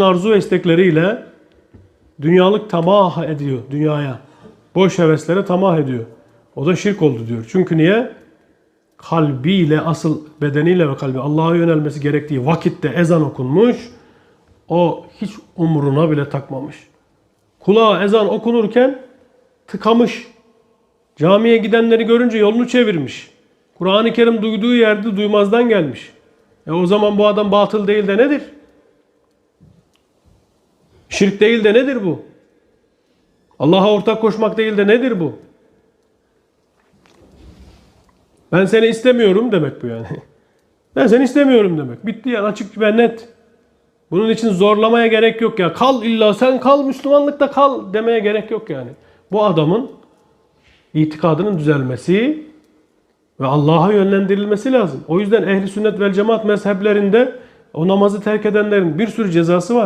arzu ve istekleriyle dünyalık tamah ediyor dünyaya. Boş heveslere tamah ediyor. O da şirk oldu diyor. Çünkü niye? Kalbiyle asıl bedeniyle ve kalbi Allah'a yönelmesi gerektiği vakitte ezan okunmuş. O hiç umuruna bile takmamış. Kulağa ezan okunurken tıkamış. Camiye gidenleri görünce yolunu çevirmiş. Kur'an-ı Kerim duyduğu yerde duymazdan gelmiş. E o zaman bu adam batıl değil de nedir? Şirk değil de nedir bu? Allah'a ortak koşmak değil de nedir bu? Ben seni istemiyorum demek bu yani. Ben seni istemiyorum demek. Bitti yani açık ve net. Bunun için zorlamaya gerek yok ya. Kal illa sen kal Müslümanlıkta kal demeye gerek yok yani. Bu adamın itikadının düzelmesi ve Allah'a yönlendirilmesi lazım. O yüzden ehli sünnet vel cemaat mezheplerinde o namazı terk edenlerin bir sürü cezası var.